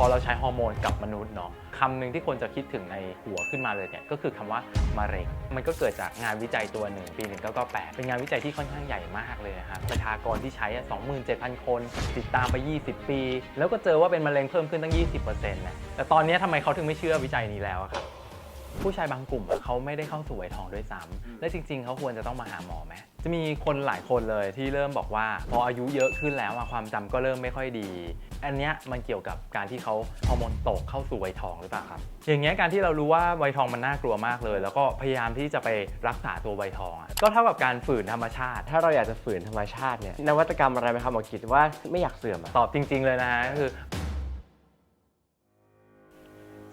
พอเราใช้ฮอร์โมนกับมนุษย์เนาะคำหนึ่งที่คนจะคิดถึงในหัวขึ้นมาเลยเนี่ยก็คือคำว่ามะเร็ง มันก็เกิดจากงานวิจัยตัวหนึ่งปี 1998 เป็นงานวิจัยที่ค่อนข้างใหญ่มากเลยนะครับประชากรที่ใช้อะ27,000 คน ติดตามไป 20 ปี แล้วก็เจอว่าเป็นมะเร็งเพิ่มขึ้นตั้ง 20%นะแต่ตอนนี้ทำไมเขาถึงไม่เชื่อวิจัยนี้แล้วอะครับ ผู้ชายบางกลุ่มอะเขาไม่ได้เข้าสู่วัยทองด้วยซ้ำและจริง ๆ เขาควรจะต้องมาหาหมอไหมจะมีคนหลายคนเลยที่เริ่มบอกว่า พออายุเยอะขึ้นแล้วอะความจำก็เริ่มไม่ค่อยดี อันเนี้ยมันเกี่ยวกับการที่เขาฮอร์โมนตกเข้าสู่วัยทองหรือเปล่าครับ อย่างเงี้ยการที่เรารู้ว่าวัยทองมันน่ากลัวมากเลย แล้วก็พยายามที่จะไปรักษาตัววัยทองอะก็เท่ากับการฝืนธรรมชาติ ถ้าเราอยากจะฝืนธรรมชาติเนี่ยนวัตกรรมอะไรไหมครับหมอกิตว่าไม่อยากเสื่อมอะตอบจริง ๆ เลยนะฮะก็คือ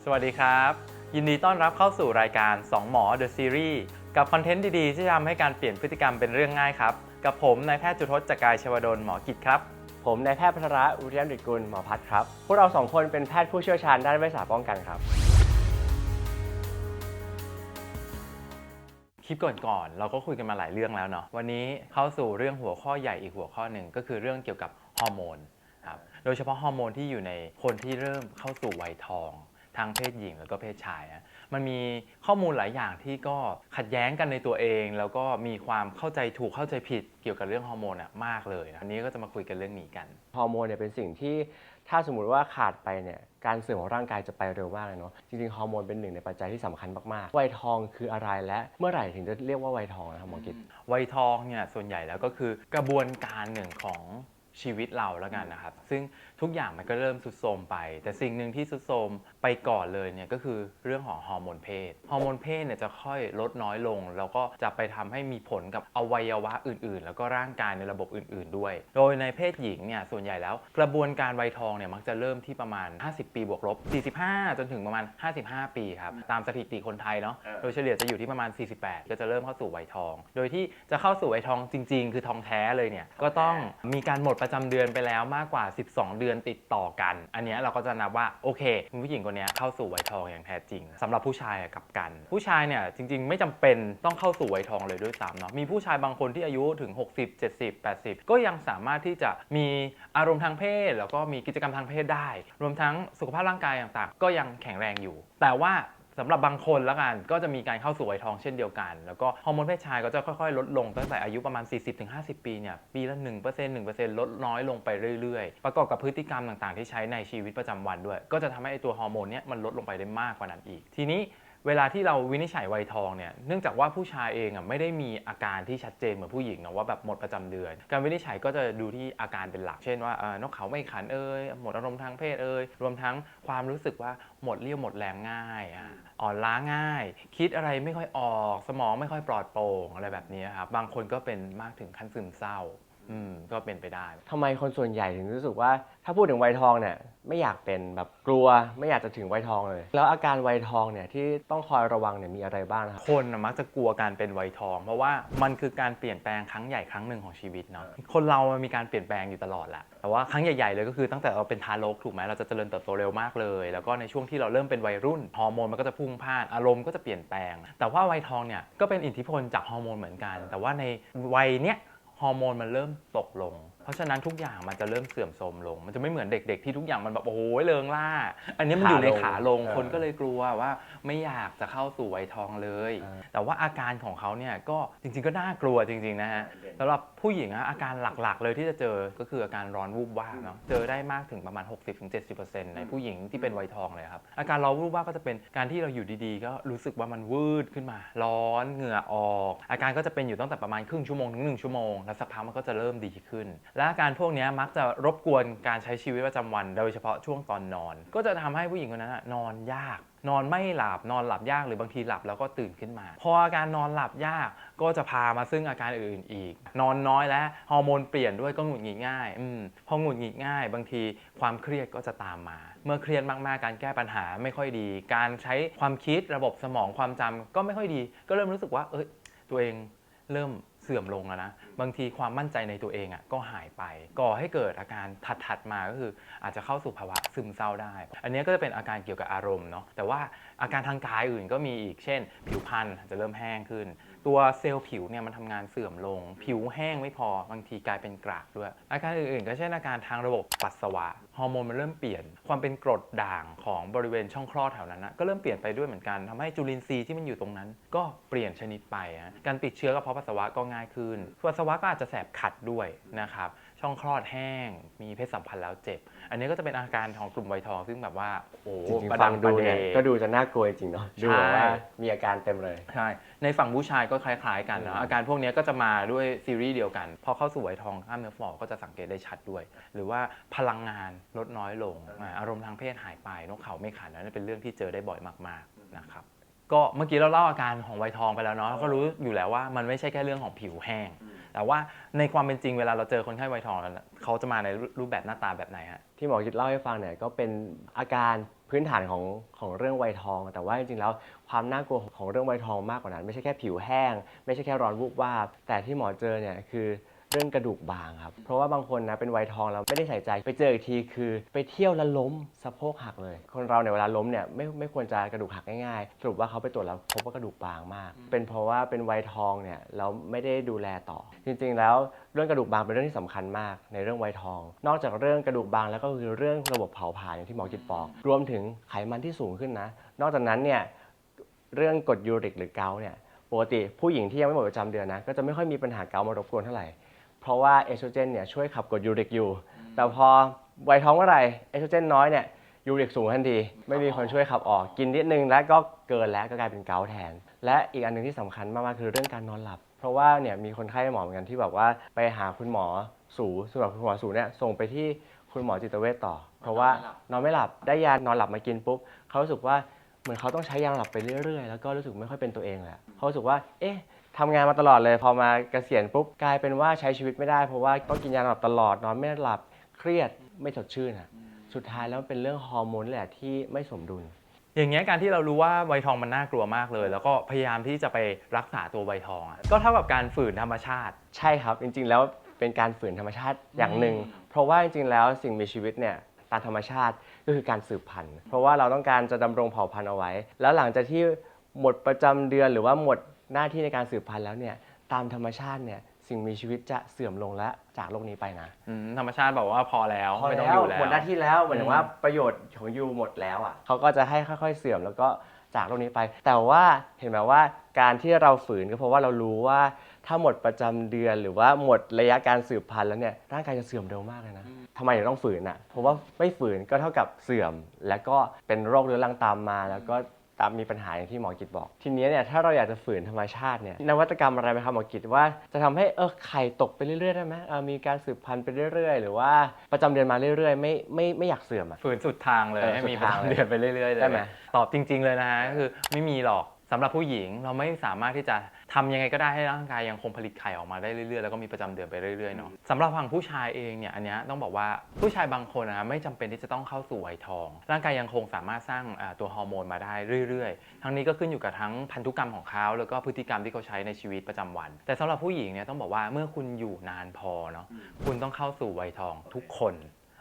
สวัสดีครับ ยินดีต้อนรับเข้าสู่รายการ 2 หมอ The Series กับคอนเทนต์ดีๆ ที่จะทำให้การเปลี่ยนพฤติกรรมเป็นเรื่องง่ายครับ กับผมนายแพทย์จุทศจักรายชวดลหมอกิจครับ ผมนายแพทย์พัทระอุริยมดิตกุลหมอพัฒน์ครับ พวกเราสองคนเป็นแพทย์ผู้เชี่ยวชาญด้านเวชศาสตร์ป้องกันครับ คลิปก่อนๆเราก็คุยกันมาหลายเรื่องแล้วเนาะ วันนี้เข้าสู่เรื่องหัวข้อใหญ่อีกหัวข้อหนึ่งก็คือเรื่องเกี่ยวกับฮอร์โมนครับ โดยเฉพาะฮอร์โมนที่อยู่ในคนที่เริ่มเข้าสู่วัยทอง ทั้งเพศหญิงแล้วก็เพศชายนะมันมีข้อมูลหลายอย่างที่ก็ขัดแย้งกันในตัวเอง แล้วก็มีความเข้าใจถูกเข้าใจผิดเกี่ยวกับเรื่องฮอร์โมนอะมากเลยนะวันนี้ก็จะมาคุยกันเรื่องนี้กัน ฮอร์โมนเนี่ยเป็นสิ่งที่ถ้าสมมติว่าขาดไปเนี่ยการเสื่อมของร่างกายจะไปเร็วมากเลยเนาะจริงๆฮอร์โมนเป็นหนึ่งในปัจจัยที่สำคัญมากๆวัยทองคืออะไรและเมื่อไหร่ถึงจะเรียกว่าวัยทองนะครับหมอกิต วัยทองเนี่ยส่วนใหญ่แล้วก็คือกระบวนการหนึ่งของชีวิตเราแล้วกันนะครับ ซึ่ง ทุกอย่างมันก็เริ่มสุดโทรมไป แต่สิ่งหนึ่งที่สุดโทรมไปก่อนเลยเนี่ยก็คือเรื่องของฮอร์โมนเพศฮอร์โมนเพศเนี่ยจะค่อยลดน้อยลง แล้วก็จะไปทำให้มีผลกับอวัยวะอื่น ๆ แล้วก็ร่างกายในระบบอื่น ๆ ด้วย โดยในเพศหญิงเนี่ยส่วนใหญ่แล้วกระบวนการวัยทองเนี่ยมักจะเริ่มที่ประมาณ 50 ปีบวกลบ 45 จนถึงประมาณ 55 ปีครับตามสถิติคนไทยเนาะโดยเฉลี่ยจะอยู่ที่ประมาณ 48 ก็จะเริ่มเข้าสู่วัยทอง โดยที่จะเข้าสู่วัยทองจริง ๆ คือทองแท้เลยเนี่ยก็ต้องมีการหมดประจำเดือนไปแล้วมากกว่า 12 เดือนติดต่อกัน อันนี้เราก็จะนับว่าโอเคคุณผู้หญิงคนนี้เข้าสู่วัยทองอย่างแท้จริงสำหรับผู้ชายกับกัน ผู้ชายเนี่ยจริง ๆ ไม่จำเป็นต้องเข้าสู่วัยทองเลยด้วยซ้ำเนาะมีผู้ชายบางคนที่อายุถึง 60 70 80 ก็ยังสามารถที่จะมีอารมณ์ทางเพศ แล้วก็มีกิจกรรมทางเพศได้ รวมทั้งสุขภาพร่างกายต่างๆ ก็ยังแข็งแรงอยู่ แต่ว่า สำหรับบางคนแล้วกันก็จะมีการเข้าสู่วัยทองเช่นเดียวกัน แล้วก็ฮอร์โมนเพศชายก็จะค่อยๆ ลดลงตั้งแต่อายุประมาณ 40-50 ปีเนี่ยปีละ1% 1%ลดน้อยลงไปเรื่อยๆ ประกอบกับพฤติกรรมต่างๆ ที่ใช้ในชีวิตประจำวันด้วย ก็จะทำให้ไอตัวฮอร์โมนเนี้ยมันลดลงไปได้มากกว่านั้นอีก ทีนี้ เวลาที่เราวินิจฉัยวัยทองเนี่ยเนื่องจากว่าผู้ชายเองอะไม่ได้มีอาการที่ชัดเจนเหมือนผู้หญิงเนาะว่าแบบหมดประจำเดือน การวินิจฉัยก็จะดูที่อาการเป็นหลัก เช่นว่าเอ่อนกเขาไม่ขันเอ่ยหมดอารมณ์ทางเพศเอ่ยรวมทั้งความรู้สึกว่าหมดเรี่ยวหมดแรงง่ายอ่อนล้าง่าย คิดอะไรไม่ค่อยออกสมองไม่ค่อยปลอดโปร่งอะไรแบบนี้ครับบางคนก็เป็นมากถึงขั้นซึมเศร้าอืมก็เป็นไปได้ทำไมคนส่วนใหญ่ถึงรู้สึกว่า ถ้าพูดถึงวัยทองเนี่ย ไม่อยากเป็นแบบกลัวไม่อยากจะถึงวัยทองเลย แล้วอาการวัยทองเนี่ยที่ต้องคอยระวังเนี่ยมีอะไรบ้างครับคนน่ะมักจะกลัวการเป็นวัยทอง เพราะว่ามันคือการเปลี่ยนแปลงครั้งใหญ่ครั้งหนึ่งของชีวิตเนาะคนเรามันมีการเปลี่ยนแปลงอยู่ตลอดแหละแต่ว่าครั้งใหญ่ๆเลยก็คือตั้งแต่เราเป็นทารกถูกไหมเราจะเจริญเติบโตเร็วมากเลย แล้วก็ในช่วงที่เราเริ่มเป็นวัยรุ่นฮอร์โมนมันก็จะพุ่งพล่านอารมณ์ก็จะเปลี่ยนแปลง แต่ว่าวัยทองเนี่ยก็เป็นอิทธิพลจากฮอร์โมนเหมือนกัน แต่ว่าในวัยเนี้ยฮอร์โมนมันเริ่มตกลง เพราะฉะนั้นทุกอย่างมันจะเริ่มเสื่อมโทรมลง มันจะไม่เหมือนเด็ก ๆ ที่ทุกอย่างมันแบบโอ้โหเริงล่า อันนี้มันอยู่ในขาลงขาลงคนก็เลยกลัวว่าไม่อยากจะเข้าสู่วัยทองเลยอ่าแต่ว่าอาการของเขาเนี่ยก็จริง ๆ ก็น่ากลัวจริง ๆ นะฮะสำหรับผู้หญิงอะอาการหลักๆ เลยที่จะเจอก็คืออาการร้อนวูบวาบเนาะ เจอได้มากถึงประมาณ 60-70%ในผู้หญิงที่เป็นวัยทองเลยครับ อาการร้อนวูบวาบก็จะเป็นการที่เราอยู่ดี ๆ ก็รู้สึกว่ามันวืดขึ้นมา ร้อนเหงื่อออก อาการก็จะเป็นอยู่ตั้งแต่ประมาณครึ่งชั่วโมงถึงหนึ่งชั่วโมง แล้วสักพักมันก็จะเริ่มดีขึ้นและอาการพวกนี้มักจะรบกวนการใช้ชีวิตประจำวัน โดยเฉพาะช่วงตอนนอน ก็จะทำให้ผู้หญิงคนนั้นอนอนยาก นอนไม่หลับนอนหลับยากหรือบางทีหลับแล้วก็ตื่นขึ้นมา พออาการนอนหลับยากก็จะพามาซึ่งอาการอื่นอีก นอนน้อยและฮอร์โมนเปลี่ยนด้วยก็หงุดหงิดง่ายอพอหงุดหงิดง่าย บางทีความเครียดก็จะตามมา เมื่อเครียดมากๆการแก้ปัญหาไม่ค่อยดี การใช้ความคิดระบบสมองความจำก็ไม่ค่อยดี ก็เริ่มรู้สึกว่าเอ้ยตัวเองเริ่ม เสื่อมลงแล้วนะ บางทีความมั่นใจในตัวเองอะก็หายไป ก่อให้เกิดอาการถัดๆมาก็คือ อาจจะเข้าสู่ภาวะซึมเศร้าได้ อันนี้ก็จะเป็นอาการเกี่ยวกับอารมณ์เนาะแต่ว่าอาการทางกายอื่นก็มีอีกเช่น ผิวพรรณจะเริ่มแห้งขึ้น ตัวเซลล์ผิวเนี่ยมันทำงานเสื่อมลง ผิวแห้งไม่พอบางทีกลายเป็นกระด้วย อาการอื่นๆ ก็เช่นอาการทางระบบปัสสาวะ ฮอร์โมนมันเริ่มเปลี่ยน ความเป็นกรดด่างของบริเวณช่องคลอดแถวนั้นนะก็เริ่มเปลี่ยนไปด้วยเหมือนกันทำให้จุลินทรีย์ที่มันอยู่ตรงนั้น ก็เปลี่ยนชนิดไปอะการติดเชื้อกระเพาะปัสสาวะก็ง่ายขึ้นปัสสาวะก็อาจจะแสบขัดด้วยนะครับช่องคลอดแห้ง มีเพศสัมพันธ์แล้วเจ็บ อันนี้ก็จะเป็นอาการของกลุ่มวัยทองซึ่งแบบว่าโอ้จริงประๆฟัดังงปดูระเดเนี่ยก็ดูจะน่ากลัวจริงเนาะดูแบบว่ามีอาการเต็มเลยใช่ในฝั่งผู้ชายก็คล้าย ๆ กันอืนะมอาการพวกนี้ก็จะมาด้วยซีรีส์เดียวกันพอเข้าสู่วัยทองกล้ามเนื้อฝ่อก็จะสังเกตได้ชัดด้วย หรือว่าพลังงานลดน้อยลงอ่าอารมณ์ทางเพศหายไปนกเขาไม่ขันนั่นเป็นเรื่องที่เจอได้บ่อยมากๆนะครับก็เมื่อกี้เราเล่าอาการของวัยทองไปแล้วเนาะก็รู้อยู่แล้วว่ามันไม่ใช่แค่เรื่องของผิวแห้ง แต่ว่าในความเป็นจริงเวลาเราเจอคนไข้วัยทองแล้วนะเขาจะมาในรูปแบบหน้าตาแบบไหนฮะที่หมอคิดเล่าให้ฟังเนี่ยก็เป็นอาการพื้นฐานของของเรื่องวัยทอง แต่ว่าจริงๆแล้วความน่ากลัวของเรื่องวัยทองมากกว่านั้น ไม่ใช่แค่ผิวแห้ง ไม่ใช่แค่ร้อนวูบวาบแต่ที่หมอเจอเนี่ยคือ เรื่องกระดูกบางครับ เพราะว่าบางคนนะเป็นวัยทองแล้วไม่ได้ใส่ใจไปเจออีกทีคือ ไปเที่ยวแล้วล้มสะโพกหักเลย คนเราเนี่ยเวลาล้มเนี่ยไม่ไม่ควรจะกระดูกหักง่ายๆสรุปว่าเขาไปตรวจแล้วพบว่ากระดูกบางมาก เป็นเพราะว่าเป็นวัยทองเนี่ยเราไม่ได้ดูแลต่อ จริงๆ แล้วเรื่องกระดูกบางเป็นเรื่องที่สำคัญมาก ในเรื่องวัยทอง นอกจากเรื่องกระดูกบางแล้วก็คือเรื่องระบบเผาผลาญอย่างที่หมอกิดบอก รวมถึงไขมันที่สูงขึ้นนะ นอกจากนั้นเนี่ยเรื่องกรดยูริกหรือเกาเนี่ยปกติผู้หญิงที่ยังไม่หมดประจำเดือนนะก็จะไม่ค่อยมีปัญหาเกามารบกวนเท่าไหร่ เพราะว่าเอสโตรเจนเนี่ยช่วยขับกรดยูริกอยู่ แต่พอวัยท้องเมื่อไหร่เอสโตรเจนน้อยเนี่ยยูริกสูงทันที ไม่มีคนช่วยขับออกกินนิดนึงแล้วก็เกินแล้วก็กลายเป็นเกาต์แทน และอีกอันหนึงที่สำคัญมากๆคือเรื่องการนอนหลับ เพราะว่าเนี่ยมีคนไข้หมอเหมือนกันที่แบบว่าไปหาคุณหมอสูสำหรับคุณหมอสูเนี่ยส่งไปที่คุณหมอจิตเวชต่อ เพราะว่านอนไม่หลับได้ยานอนหลับมากินปุ๊บเขารู้สึกว่าเหมือนเขาต้องใช้ยาหลับไปเรื่อยๆ แล้วก็รู้สึกไม่ค่อยเป็นตัวเองเลยอะเขารู้สึกว่าเอ๊ะ ทำงานมาตลอดเลย พอมาเกษียณปุ๊บกลายเป็นว่าใช้ชีวิตไม่ได้เพราะว่าต้องกินยาหลับตลอดนอนไม่หลับเครียดไม่สดชื่นอะสุดท้ายแล้วเป็นเรื่องฮอร์โมนนี่แหละที่ไม่สมดุล อย่างเงี้ยการที่เรารู้ว่าวัยทองมันน่ากลัวมากเลย แล้วก็พยายามที่จะไปรักษาตัววัยทองอะก็เท่ากับการฝืนธรรมชาติ ใช่ครับจริงๆ แล้วเป็นการฝืนธรรมชาติอย่างหนึ่ง เพราะว่าจริงๆแล้วสิ่งมีชีวิตเนี่ยตามธรรมชาติก็คือการสืบพันธุ์ เพราะว่าเราต้องการจะดำรงเผ่าพันธุ์เอาไว้ แล้วหลังจากที่หมดประจำเดือนหรือว่าหมด หน้าที่ในการสืบพันธุ์แล้วเนี่ยตามธรรมชาติเนี่ยสิ่งมีชีวิตจะเสื่อมลงและจากโลกนี้ไปนะอืมธรรมชาติบอกว่าพอแล้วพอไม่ต้องแล้อวยู่แล้ว หมดหน้าที่แล้วหมายถึงว่าอืมประโยชน์ของยูหมดแล้วอะเขาก็จะให้ค่อยๆเสื่อมแล้วก็จากโลกนี้ไป แต่ว่าเห็นไหมว่าการที่เราฝืนก็เพราะว่าเรารู้ว่าถ้าหมดประจำเดือนหรือว่าหมดระยะการสืบพันธุ์แล้วเนี่ยร่างกายจะเสื่อมเร็วมากเลยนะทำไมถึงต้องฝืนอะเพราะว่าไม่ฝืนก็เท่ากับเสื่อม แล้วก็เป็นโรคเรื้อรังตามมา แล้วก็ ตามมีปัญหาอย่างที่หมอกิตบอก ทีนี้เนี่ยถ้าเราอยากจะฝืนธรรมชาติเนี่ยนวัตกรรมอะไรไหมครับหมอกิตว่าจะทำให้เออไข่ตกไปเรื่อยๆได้ไหมเออมีการสืบพันธุ์ไปเรื่อยๆ หรือว่าประจำเดือนมาเรื่อยๆ ไม่ไม่ไม่อยากเสื่อมอะฝืนสุดทางเลยเออให้มีสุประดทางจำเดือนไปเรื่อยๆเลยได้ไหมตอบจริง ๆเลยนะฮะก็คือไม่มีหรอก สำหรับผู้หญิงเราไม่สามารถที่จะทำยังไงก็ได้ให้ร่างกายยังคงผลิตไข่ออกมาได้เรื่อยๆแล้วก็มีประจำเดือนไปเรื่อยๆเนาะสำหรับฝั่งผู้ชายเองเนี่ยอันเนี้ยต้องบอกว่าผู้ชายบางคนนะไม่จำเป็นที่จะต้องเข้าสู่วัยทอง ร่างกายยังคงสามารถสร้างอ่าตัวฮอร์โมนมาได้เรื่อยๆ ทั้งนี้ก็ขึ้นอยู่กับทั้งพันธุกรรมของเขาแล้วก็พฤติกรรมที่เขาใช้ในชีวิตประจำวัน แต่สำหรับผู้หญิงเนี่ยต้องบอกว่าเมื่อคุณอยู่นานพอเนาะคุณต้องเข้าสู่วัยทองทุกคน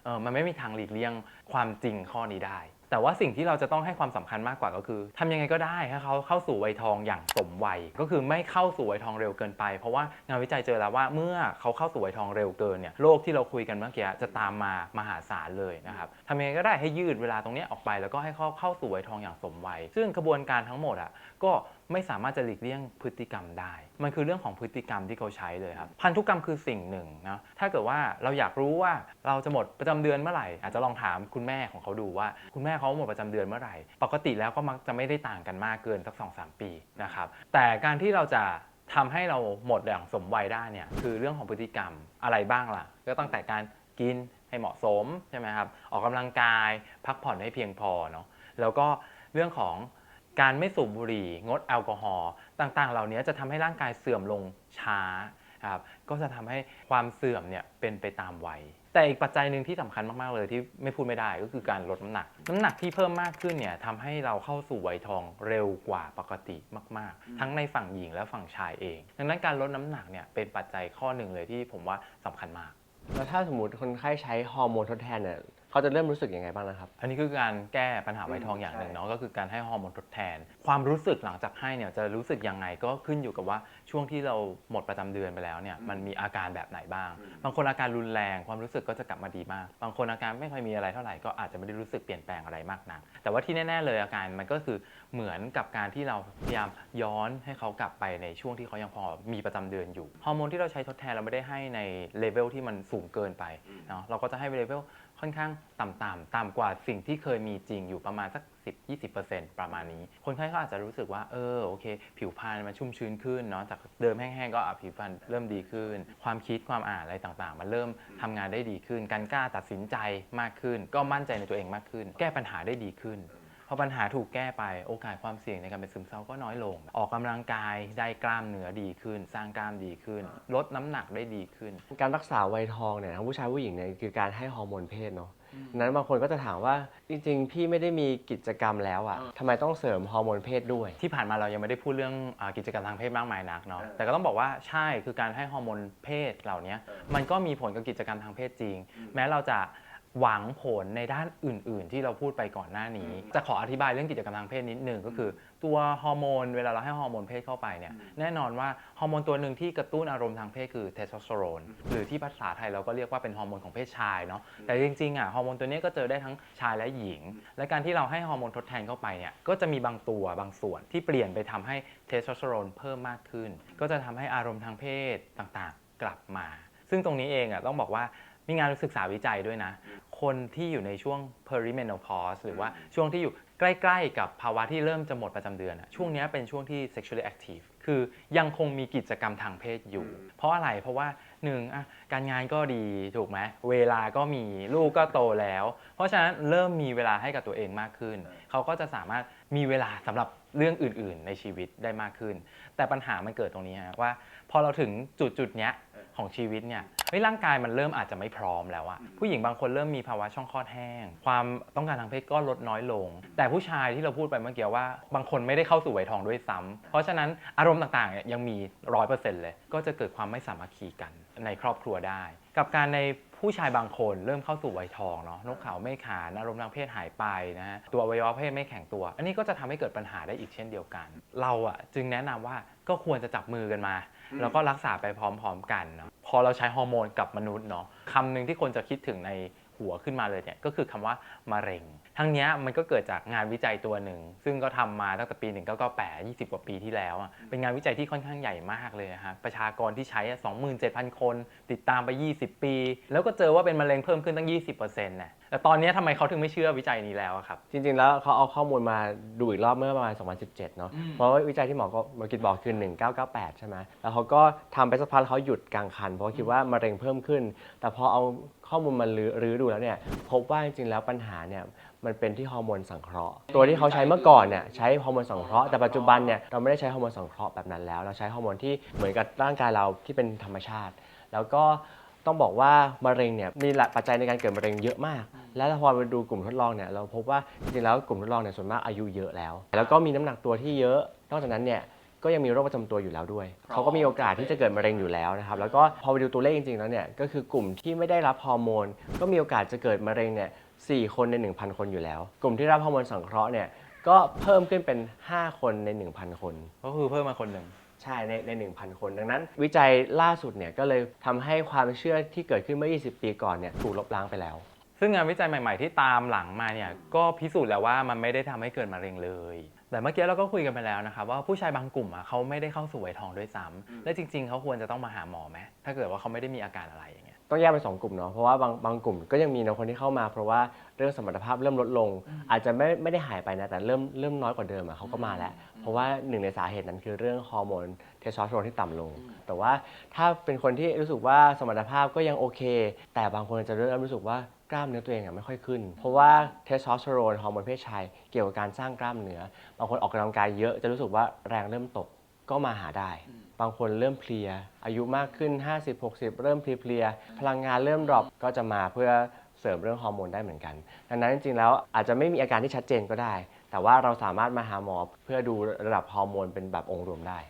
เออมันไม่มีทางหลีกเลี่ยงความจริงข้อนี้ได้ แต่ว่าสิ่งที่เราจะต้องให้ความสำคัญมากกว่าก็คือทำยังไงก็ได้ให้เขาเข้าสู่วัยทองอย่างสมวัย ก็คือไม่เข้าสู่วัยทองเร็วเกินไป เพราะว่างานวิจัยเจอแล้วว่าเมื่อเขาเข้าสู่วัยทองเร็วเกินเนี่ยโรคที่เราคุยกันเมื่อกี้จะตามมามหาศาลเลยนะครับทำยังไงก็ได้ให้ยืดเวลาตรงนี้ออกไป แล้วก็ให้เขาเข้าสู่วัยทองอย่างสมวัย ซึ่งกระบวนการทั้งหมดอะก็ ไม่สามารถจะหลีกเลี่ยงพฤติกรรมได้ มันคือเรื่องของพฤติกรรมที่เขาใช้เลยครับ พันธุกรรมคือสิ่งหนึ่งนะ ถ้าเกิดว่าเราอยากรู้ว่าเราจะหมดประจำเดือนเมื่อไหร่ อาจจะลองถามคุณแม่ของเขาดูว่า คุณแม่เขาหมดประจำเดือนเมื่อไหร่ ปกติแล้วก็มักจะไม่ได้ต่างกันมากเกินสักสองสามปีนะครับ แต่การที่เราจะทำให้เราหมดอย่างสมวัยได้เนี่ยคือเรื่องของพฤติกรรมอะไรบ้างล่ะ ก็ตั้งแต่การกินให้เหมาะสมใช่ไหมครับออกกำลังกายพักผ่อนให้เพียงพอเนาะแล้วก็เรื่องของ การไม่สูบบุหรี่ งดแอลกอฮอล์ต่างๆ เหล่านี้จะทำให้ร่างกายเสื่อมลงช้าครับก็จะทำให้ความเสื่อมเนี่ยเป็นไปตามวัยแต่อีกปัจจัยหนึ่งที่สำคัญมาก ๆ เลยที่ไม่พูดไม่ได้ก็คือการลดน้ำหนัก น้ำหนักที่เพิ่มมากขึ้นเนี่ยทำให้เราเข้าสู่วัยทองเร็วกว่าปกติมาก ๆ ทั้งในฝั่งหญิงและฝั่งชายเอง ดังนั้นการลดน้ำหนักเนี่ยเป็นปัจจัยข้อหนึ่งเลยที่ผมว่าสำคัญมาก แล้วถ้าสมมติคนไข้ใช้ฮอร์โมนทดแทนเนี่ย เขาจะเริ่มรู้สึกยังไงบ้างนะครับ อันนี้คือการแก้ปัญหาไวทองอย่างหนึ่งเนาะก็คือการให้ฮอร์โมนทดแทน ความรู้สึกหลังจากให้เนี่ยจะรู้สึกยังไงก็ขึ้นอยู่กับว่าช่วงที่เราหมดประจำเดือนไปแล้วเนี่ยมันมีอาการแบบไหนบ้าง บางคนอาการรุนแรงความรู้สึกก็จะกลับมาดีมาก บางคนอาการไม่ค่อยมีอะไรเท่าไหร่ก็อาจจะไม่ได้รู้สึกเปลี่ยนแปลงอะไรมากนักแต่ว่าที่แน่ ๆ เลยอาการมันก็คือเหมือนกับการที่เราพยายามย้อนให้เขากลับไปในช่วงที่เขายังพอมีประจำเดือนอยู่ฮอร์โมนที่เราใช้ทดแทนเราไม่ได้ให้ในเลเวลที่มันสูงเกินไปเนาะเราก็จะให้เลเวล ค่อนข้างต่ำๆต่ำกว่าสิ่งที่เคยมีจริงอยู่ประมาณสัก 10-20%ประมาณนี้ คนไข้ก็อาจจะรู้สึกว่าเออโอเค ผิวพรรณมันชุ่มชื้นขึ้นเนาะจากเดิมแห้งๆก็ผิวพรรณเริ่มดีขึ้น ความคิดความอ่านอะไรต่างๆ มันเริ่มทำงานได้ดีขึ้น การกล้าตัดสินใจมากขึ้น ก็มั่นใจในตัวเองมากขึ้น แก้ปัญหาได้ดีขึ้น อปัญหาถูกแก้ไปโอกาสความเสี่ยงในการเป็นซึมเศร้าก็น้อยลง ออกกำลังกายได้กล้ามเนื้อดีขึ้น สร้างกล้ามดีขึ้น ลดน้ำหนักได้ดีขึ้น การรักษาวัยทองเนี่ยทั้งผู้ชายผู้หญิงเนี่ยคือการให้ฮอร์โมนเพศเนาะนั้นบางคนก็จะถามว่าจริงๆ พี่ไม่ได้มีกิจกรรมแล้วอะ่ะทำไมต้องเสริมฮอร์โมนเพศด้วย ที่ผ่านมาเรายังไม่ได้พูดเรื่องอากิจกรรมทางเพศมากมายนักเนาะแต่ก็ต้องบอกว่าใช่คือการให้ฮอร์โมนเพศเหล่านี้มันก็มีผลกับกิจกรรมทางเพศจริง แม้เราจะ หวังผลในด้านอื่น ๆ ที่เราพูดไปก่อนหน้านี้ จะขออธิบายเรื่องกิจกรรมทางเพศนิดหนึ่งก็คือ ตัวฮอร์โมนเวลาเราให้ฮอร์โมนเพศเข้าไปเนี่ยแน่นอนว่าฮอร์โมนตัวหนึ่งที่กระตุ้นอารมณ์ทางเพศคือเทสโทสเตอโรนหรือที่ภาษาไทยเราก็เรียกว่าเป็นฮอร์โมนของเพศชายเนาะแต่จริง ๆอะฮอร์โมนตัวนี้ก็เจอได้ทั้งชายและหญิง และการที่เราให้ฮอร์โมนทดแทนเข้าไปเนี่ยก็จะมีบางตัวบางส่วนที่เปลี่ยนไปทำให้เทสโทสเตอโรนเพิ่มมากขึ้น ก็จะทำให้อารมณ์ทางเพศต่างๆ กลับมา ซึ่งตรงนี้เองอะต้องบอกว่า มีงานศึกษาวิจัยด้วยนะ คนที่อยู่ในช่วง perimenopause หรือว่าช่วงที่อยู่ใกล้ๆ กับภาวะที่เริ่มจะหมดประจำเดือนอะช่วงเนี้ยเป็นช่วงที่ sexually active คือยังคงมีกิจกรรมทางเพศอยู่ เพราะอะไรเพราะว่าหนึ่งอะการงานก็ดีถูกไหมเวลาก็มีลูกก็โตแล้ว เพราะฉะนั้นเริ่มมีเวลาให้กับตัวเองมากขึ้น เขาก็จะสามารถมีเวลาสำหรับเรื่องอื่น ๆ ในชีวิตได้มากขึ้น แต่ปัญหามันเกิดตรงนี้ฮะว่า พอเราถึงจุดจุดๆเนี้ย ของชีวิตเนี่ยเฮ้ยร่างกายมันเริ่มอาจจะไม่พร้อมแล้วอะผู้หญิงบางคนเริ่มมีภาวะช่องคลอดแห้ง ความต้องการทางเพศก็ลดน้อยลง แต่ผู้ชายที่เราพูดไปเมื่อกี้ว่า บางคนไม่ได้เข้าสู่วัยทองด้วยซ้ำเพราะฉะนั้นอารมณ์ต่างๆเนี่ยยังมีร้อยเปอร์เซ็นต์เลย ก็จะเกิดความไม่สามัคคีกันในครอบครัวได้ กับการใน ผู้ชายบางคนเริ่มเข้าสู่วัยทองเนาะนกเขาไม่ขานอารมณ์ทางเพศหายไปนะฮะตัวอวัยวะเพศไม่แข็งตัว อันนี้ก็จะทำให้เกิดปัญหาได้อีกเช่นเดียวกัน เราอะจึงแนะนำว่าก็ควรจะจับมือกันมา แล้วก็รักษาไปพร้อมๆกันเนาะพอเราใช้ฮอร์โมนกับมนุษย์เนาะคำหนึ่งที่คนจะคิดถึงในหัวขึ้นมาเลยเนี่ยก็คือคำว่ามะเร็ง ทั้งเนี้ยมันก็เกิดจากงานวิจัยตัวหนึ่ง ซึ่งก็ทำมาตั้งแต่ปี 1998 20 กว่าปีที่แล้วอะเป็นงานวิจัยที่ค่อนข้างใหญ่มากเลยนะฮะประชากรที่ใช้อะ27,000 คน ติดตามไป 20 ปี แล้วก็เจอว่าเป็นมะเร็งเพิ่มขึ้นตั้ง 20%นะแต่ตอนเนี้ยทำไมเขาถึงไม่เชื่อวิจัยนี้แล้วอะครับ จริง ๆ แล้วเขาเอาข้อมูลมาดูอีกรอบเมื่อประมาณ 2017 เนาะเพราะว่าวิจัยที่หมอก็หมอกิดบอกคือ 1998 ใช่ไหมแล้วเขาก็ทำไปสักพักแล้วเขาหยุดกลางคัน เพราะคิดว่ามะเร็งเพิ่มขึ้น แต่พอเอาข้อมูลมารื้อรื้อดูแล้วเนี่ยพบว่าจริงๆแล้วปัญหาเนี่ย มันเป็นที่ฮอร์โมนสังเคราะห์ ตัวที่เขาใช้เมื่อก่อนเนี่ยใช้ฮอร์โมนสังเคราะห์แต่ปัจจุบันเนี่ยเราไม่ได้ใช้ฮอร์โมนสังเคราะห์แบบนั้นแล้ว เราใช้ฮอร์โมนที่เหมือนกับร่างกายเราที่เป็นธรรมชาติ แล้วก็ต้องบอกว่ามะเร็งเนี่ยมีหลักปัจจัยในการเกิดมะเร็งเยอะมาก แล้วพอไปดูกลุ่มทดลองเนี่ยเราพบว่าจริงๆแล้วกลุ่มทดลองเนี่ยส่วนมากอายุเยอะแล้ว แล้วก็มีน้ำหนักตัวที่เยอะ นอกจากนั้นเนี่ยก็ยังมีโรคประจำตัวอยู่แล้วด้วย เขาก็มีโอกาสที่จะเกิดมะเร็งอยู่แล้วนะครับ แล้วก็พอไปดูตัวเลขจริงๆแล้วเนี่ยก็คือกลุ่มที่ไม่ได้รับฮอร์โมนก็มีโอกาสจะเกิดมะเร็งเนี่ย สี่คนใน 1,000 คนอยู่แล้ว กลุ่มที่รับฮอร์โมนสังเคราะห์เนี่ยก็เพิ่มขึ้นเป็น 5 คนใน 1,000 คน ก็คือเพิ่มมาคนหนึ่งใช่ในใน 1,000 คน ดังนั้น วิจัยล่าสุดเนี่ยก็เลยทำให้ความเชื่อที่เกิดขึ้นเมื่อ 20 ปีก่อนเนี่ยถูกลบล้างไปแล้ว ซึ่งงานวิจัยใหม่ๆ ที่ตามหลังมาเนี่ยก็พิสูจน์แล้วว่ามันไม่ได้ทำให้เกิดมะเร็งเลย แต่เมื่อกี้เราก็คุยกันไปแล้วนะครับว่าผู้ชายบางกลุ่มอะเขาไม่ได้เข้าสู่วัยทองด้วยซ้ำและจริง ๆ เขาควรจะต้องมาหาหมอไหมถ้าเกิดว่าเขาไม่ได้มีอาการอะไรอย่างเงี้ย ต้องแยกเป็นสองกลุ่มเนาะเพราะว่าบางบางกลุ่มก็ยังมีนะคนที่เข้ามา เพราะว่าเรื่องสมรรถภาพเริ่มลดลง อาจจะไม่ไม่ได้หายไปนะแต่เริ่มเริ่มน้อยกว่าเดิมอะเขาก็มาแล้ว เพราะว่าหนึ่งในสาเหตุนั้นคือเรื่องฮอร์โมนเทสโทสเตอโรนที่ต่ำลง แต่ว่าถ้าเป็นคนที่รู้สึกว่าสมรรถภาพก็ยังโอเค แต่บางคนจะเริ่มรู้สึกว่ากล้ามเนื้อตัวเองอะไม่ค่อยขึ้น เพราะว่าเทสโทสเตอโรนฮอร์โมนเพศชายเกี่ยวกับการสร้างกล้ามเนื้อบางคนออกกำลังกายเยอะจะรู้สึกว่าแรงเริ่มตก ก็มาหาได้ บางคนเริ่มเพลีย อายุมากขึ้น 50-60 เริ่มเพลียๆพลังงานเริ่มดรอปก็จะมาเพื่อเสริมเรื่องฮอร์โมนได้เหมือนกัน ดังนั้นจริงๆแล้วอาจจะไม่มีอาการที่ชัดเจนก็ได้ แต่ว่าเราสามารถมาหาหมอเพื่อดูระดับฮอร์โมนเป็นแบบองค์รวมได้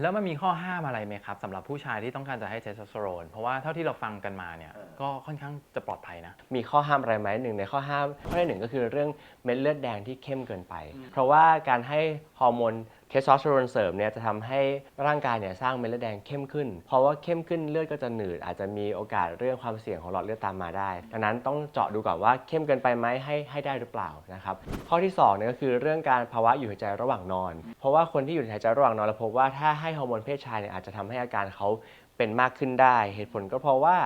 แล้วมันมีข้อห้ามอะไรไหมครับสำหรับผู้ชายที่ต้องการจะให้เทสโทสเตอโรน เพราะว่าเท่าที่เราฟังกันมาเนี่ยก็ค่อนข้างจะปลอดภัยนะ มีข้อห้ามอะไรไหมหนึ่งในข้อห้ามข้อที่หนึ่งก็คือเรื่องเม็ดเลือดแดงที่เข้มเกินไป เพราะว่าการให้ฮอร์โมน เทสโทสเตอโรนเสริมเนี่ยจะทำให้ร่างกายเนี่ยสร้างเม็ดเลือดแดงเข้มขึ้น เพราะว่าเข้มขึ้นเลือดก็จะหนืดอาจจะมีโอกาสเรื่องความเสี่ยงของหลอดเลือดตามมาได้ ดังนั้นต้องเจาะดูก่อนว่าเข้มเกินไปไหมให้ให้ได้หรือเปล่านะครับ ข้อที่สองเนี่ยก็คือเรื่องการภาวะอยู่หายใจระหว่างนอน เพราะว่าคนที่อยู่หายใจระหว่างนอนเราพบว่าถ้าให้ฮอร์โมนเพศชายเนี่ยอาจจะทำให้อาการเขาเป็นมากขึ้นได้ เหตุผลก็เพราะว่า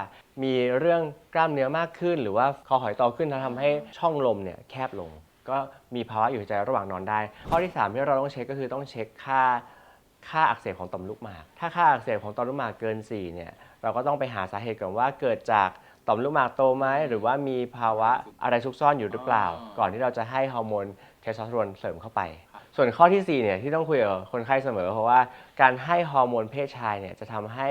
มีเรื่องกล้ามเนื้อมากขึ้น หรือว่าคอหอยโตขึ้นทำให้ช่องลมเนี่ยแคบลง ก็มีภาวะอยู่หายใจระหว่างนอนได้ ข้อที่ 3 ที่เราต้องเช็คก็คือต้องเช็คค่าค่าอักเสบของต่อมลูกหมาก ถ้าค่าอักเสบของต่อมลูกหมากเกิน 4 เนี่ย เราก็ต้องไปหาสาเหตุก่อนว่าเกิดจากต่อมลูกหมากโตไหมหรือว่ามีภาวะอะไรซุกซ่อนอยู่หรือเปล่า ก่อนที่เราจะให้ฮอร์โมนเทสโทสเตอโรนเสริมเข้าไป ส่วนข้อที่ 4 เนี่ยที่ต้องคุยกับคนไข้เสมอ เพราะว่าการให้ฮอร์โมนเพศชายเนี่ยจะทำให้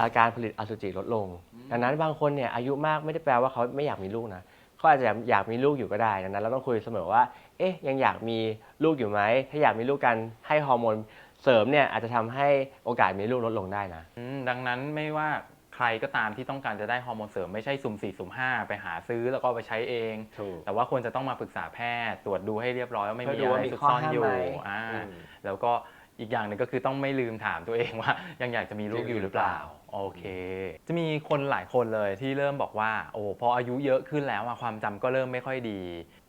อาการผลิตอสุจิลดลง ดังนั้นบางคนเนี่ยอายุมากไม่ได้แปลว่าเขาไม่อยากมีลูกนะ เขาอาจจะอยากมีลูกอยู่ก็ได้ดังนั้นเราต้องคุยเสมอว่า เอ๊ะยังอยากมีลูกอยู่ไหม ถ้าอยากมีลูกกันให้ฮอร์โมนเสริมเนี่ยอาจจะทำให้โอกาสมีลูกลดลงได้นะ อืมดังนั้นไม่ว่าใครก็ตามที่ต้องการจะได้ฮอร์โมนเสริมไม่ใช่สุ่มสี่สุ่มห้าไปหาซื้อแล้วก็เอาไปใช้เอง ถูก แต่ว่าควรจะต้องมาปรึกษาแพทย์ ตรวจดูให้เรียบร้อยว่าไม่เพื่มีอดูอะไรว่ามีซุกข้อซ่อนห้ามอยู่ไหมอ่าอืม แล้วก็ อีกอย่างหนึ่งก็คือต้องไม่ลืมถามตัวเองว่า ยังอยากจะมีลูกอยู่หรือเปล่า โอเค จะมีคนหลายคนเลยที่เริ่มบอกว่า โอ้พออายุเยอะขึ้นแล้วอะความจำก็เริ่มไม่ค่อยดี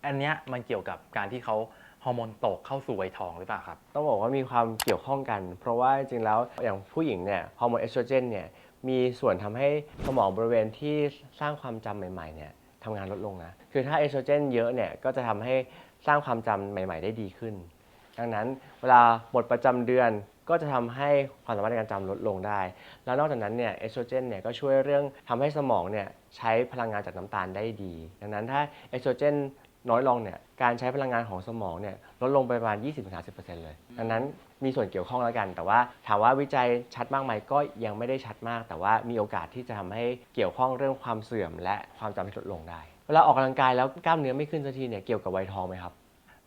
อันเนี้ยมันเกี่ยวกับการที่เขาฮอร์โมนตกเข้าสู่วัยทองหรือเปล่าครับ ต้องบอกว่ามีความเกี่ยวข้องกัน เพราะว่าจริงๆแล้วอย่างผู้หญิงเนี่ยฮอร์โมนเอสโตรเจนเนี่ยมีส่วนทำให้สมองบริเวณที่สร้างความจำใหม่ๆเนี่ยทำงานลดลงนะ คือถ้าเอสโตรเจนเยอะเนี่ยก็จะทำให้สร้างความจำใหม่ ๆ ได้ดีขึ้น ดังนั้นเวลาหมดประจำเดือนก็จะทำให้ความสามารถในการจำลดลงได้ แล้วนอกจากนั้นเนี่ยเอสโตรเจนเนี่ยก็ช่วยเรื่องทำให้สมองเนี่ยใช้พลังงานจากน้ำตาลได้ดี ดังนั้นถ้าเอสโตรเจนน้อยลงเนี่ยการใช้พลังงานของสมองเนี่ยลดลงไปประมาณ 20-30%เลย ดังนั้นมีส่วนเกี่ยวข้องแล้วกัน แต่ว่าถามว่าวิจัยชัดมากไหมก็ยังไม่ได้ชัดมาก แต่ว่ามีโอกาสที่จะทำให้เกี่ยวข้องเรื่องความเสื่อม และความจำที่ลดลงได้ เวลาออกกำลังกายแล้วกล้ามเนื้อไม่ขึ้นสักทีเนี่ยเกี่ยวกับไวทองไหมครับ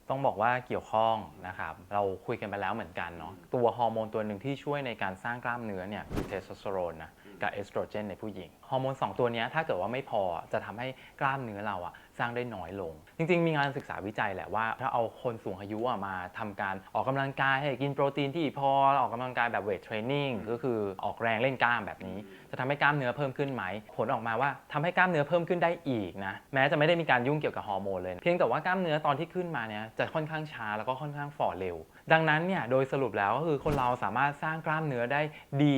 ต้องบอกว่าเกี่ยวข้องนะครับเราคุยกันไปแล้วเหมือนกันเนาะตัวฮอร์โมนตัวหนึ่งที่ช่วยในการสร้างกล้ามเนื้อเนี่ยคือเทสโทสเตอโรนนะกับเอสโตรเจนในผู้หญิงฮอร์โมน2ตัวนี้ถ้าเกิดว่าไม่พอจะทำให้กล้ามเนื้อเราอะ สร้างได้น้อยลง จริง ๆ มีงานศึกษาวิจัยแหละว่า ถ้าเอาคนสูงอายุอะมาทำการออกกำลังกายให้กินโปรตีนที่พอออกกำลังกายแบบเวทเทรนนิ่งก็คือออกแรงเล่นกล้ามแบบนี้ จะทำให้กล้ามเนื้อเพิ่มขึ้นไหม ผลออกมาว่าทำให้กล้ามเนื้อเพิ่มขึ้นได้อีกนะแม้จะไม่ได้มีการยุ่งเกี่ยวกับฮอร์โมนเลย เพียงแต่ว่ากล้ามเนื้อตอนที่ขึ้นมาเนี่ยจะค่อนข้างช้าแล้วก็ค่อนข้างฝ่อเร็วดังนั้นเนี่ยโดยสรุปแล้วก็คือคนเราสามารถสร้างกล้ามเนื้อได้ดี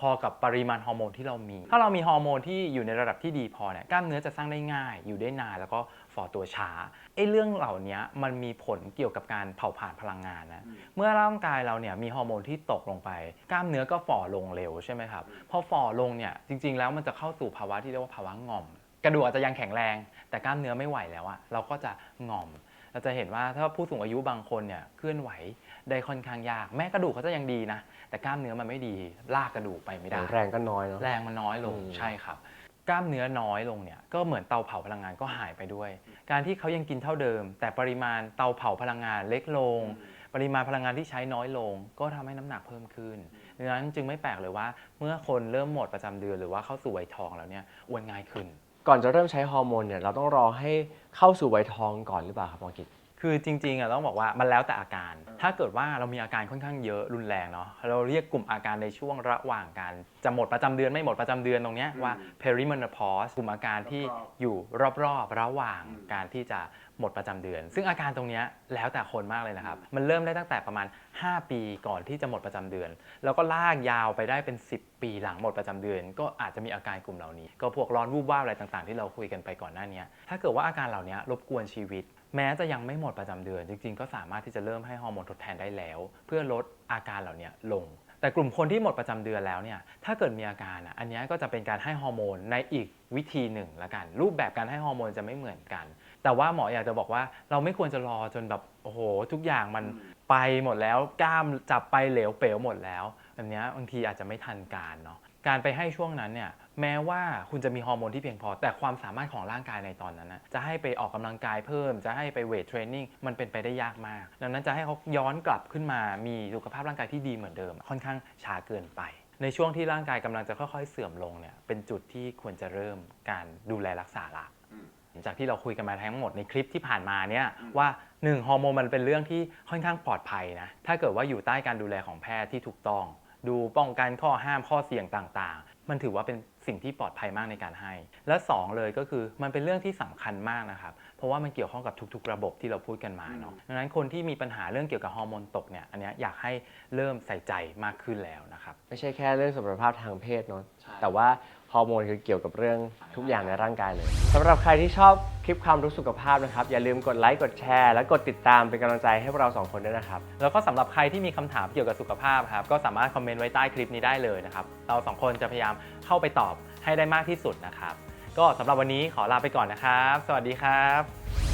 พอๆกับปริมาณฮอร์โมนที่เรามี ถ้าเรามีฮอร์โมนที่อยู่ในระดับที่ดีพอเนี่ยกล้ามเนื้อจะสร้างได้ง่าย อยู่ได้นานแล้วก็ฝ่อตัวช้าไอ้เรื่องเหล่านี้มันมีผลเกี่ยวกับการเผาผลาญพลังงานนะเมื่อร่างกายเราเนี่ยมีฮอร์โมนที่ตกลงไป กล้ามเนื้อก็ฝ่อลงเร็วใช่ไหมครับพอฝ่อลงเนี่ยจริง ๆ แล้วมันจะเข้าสู่ภาวะที่เรียกว่าภาวะงอม กระดูกอาจจะยังแข็งแรง แต่กล้ามเนื้อไม่ไหวแล้วอะเราก็จะงอม เราจะเห็นว่าถ้าผู้สูงอายุบางคนเนี่ยเคลื่อนไหวได้ค่อนข้างยาก แม้กระดูกเขาจะยังดีนะ แต่กล้ามเนื้อมันไม่ดี ลากกระดูกไปไม่ได้ แรงก็น้อยเนาะแรงมันน้อยลงอืมใช่ครับ กล้ามเนื้อน้อยลงเนี่ยก็เหมือนเตาเผาพลังงานก็หายไปด้วย การที่เขายังกินเท่าเดิม แต่ปริมาณเตาเผาพลังงานเล็กลง ปริมาณพลังงานที่ใช้น้อยลง ก็ทำให้น้ำหนักเพิ่มขึ้นดังนั้นจึงไม่แปลกเลยว่า เมื่อคนเริ่มหมดประจำเดือนหรือว่าเข้าสู่วัยทองแล้วเนี่ยอ้วนง่ายขึ้น ก่อนจะเริ่มใช้ฮอร์โมนเนี่ยเราต้องรอให้เข้าสู่วัยทองก่อนหรือเปล่าครับหมอกิต คือจริงๆอะต้องบอกว่ามันแล้วแต่อาการ ถ้าเกิดว่าเรามีอาการค่อนข้างเยอะรุนแรงเนาะเราเรียกกลุ่มอาการในช่วงระหว่างการจะหมดประจำเดือนไม่หมดประจำเดือนตรงเนี้ยว่า perimenopause กลุ่มอาการที่อยู่รอบๆ ระหว่างการที่จะ หมดประจำเดือน ซึ่งอาการตรงนี้แล้วแต่คนมากเลยนะครับ มันเริ่มได้ตั้งแต่ประมาณ 5 ปีก่อนที่จะหมดประจำเดือน แล้วก็ลากยาวไปได้เป็น 10 ปีหลังหมดประจำเดือน ก็อาจจะมีอาการกลุ่มเหล่านี้ ก็พวกร้อนวูบว่าบอะไรต่างๆ ที่เราคุยกันไปก่อนหน้านี้ ถ้าเกิดว่าอาการเหล่านี้รบกวนชีวิต แม้จะยังไม่หมดประจำเดือน จริง ๆ ก็สามารถที่จะเริ่มให้ฮอร์โมนทดแทนได้แล้ว เพื่อลดอาการเหล่านี้ลงแต่กลุ่มคนที่หมดประจำเดือนแล้วเนี่ย ถ้าเกิดมีอาการอะ อันนี้ก็จะเป็นการให้ฮอร์โมนในอีกวิธีหนึ่งละกัน รูปแบบการให้ฮอร์โมนจะไม่เหมือนกัน แต่ว่าหมออยากจะบอกว่าเราไม่ควรจะรอจนแบบโอ้โห ทุกอย่างมันไปหมดแล้วกล้ามจับไปเหลวเป๋วหมดแล้วแบบเนี้ยบางทีอาจจะไม่ทันการเนาะการไปให้ช่วงนั้นเนี่ยแม้ว่าคุณจะมีฮอร์โมนที่เพียงพอ แต่ความสามารถของร่างกายในตอนนั้นนะจะให้ไปออกกำลังกายเพิ่ม จะให้ไปเวทเทรนนิ่งมันเป็นไปได้ยากมาก ดังนั้นจะให้เขาย้อนกลับขึ้นมามีสุขภาพร่างกายที่ดีเหมือนเดิม ค่อนข้างช้าเกินไป ในช่วงที่ร่างกายกำลังจะค่อยๆ เสื่อมลงเนี่ยเป็นจุดที่ควรจะเริ่มการดูแลรักษาละ จากที่เราคุยกันมาทั้งหมดในคลิปที่ผ่านมาเนี่ยว่าหนึ่งฮอร์โมนมันเป็นเรื่องที่ค่อนข้างปลอดภัยนะถ้าเกิดว่าอยู่ใต้การดูแลของแพทย์ที่ถูกต้อง ดูป้องกันข้อห้ามข้อเสี่ยงต่างๆ มันถือว่าเป็นสิ่งที่ปลอดภัยมากในการให้ และสองเลยก็คือมันเป็นเรื่องที่สำคัญมากนะครับ เพราะว่ามันเกี่ยวข้องกับทุกๆ ระบบที่เราพูดกันมาเนาะดังนั้นคนที่มีปัญหาเรื่องเกี่ยวกับฮอร์โมนตกเนี่ยอันเนี้ยอยากให้เริ่มใส่ใจมากขึ้นแล้วนะครับ ไม่ใช่แค่เรื่องสุขภาพทางเพศเนาะแต่ว่า ฮอร์โมนคือเกี่ยวกับเรื่องทุกอย่างในร่างกายเลยสำหรับใครที่ชอบคลิปความรู้สุขภาพนะครับ อย่าลืมกดไลค์กดแชร์ และกดติดตามเป็นกำลังใจให้พวกเราสองคนด้วยนะครับ แล้วก็สำหรับใครที่มีคำถามเกี่ยวกับสุขภาพครับ ก็สามารถคอมเมนต์ไว้ใต้คลิปนี้ได้เลยนะครับ เราสองคนจะพยายามเข้าไปตอบให้ได้มากที่สุดนะครับ ก็สำหรับวันนี้ขอลาไปก่อนนะครับ สวัสดีครับ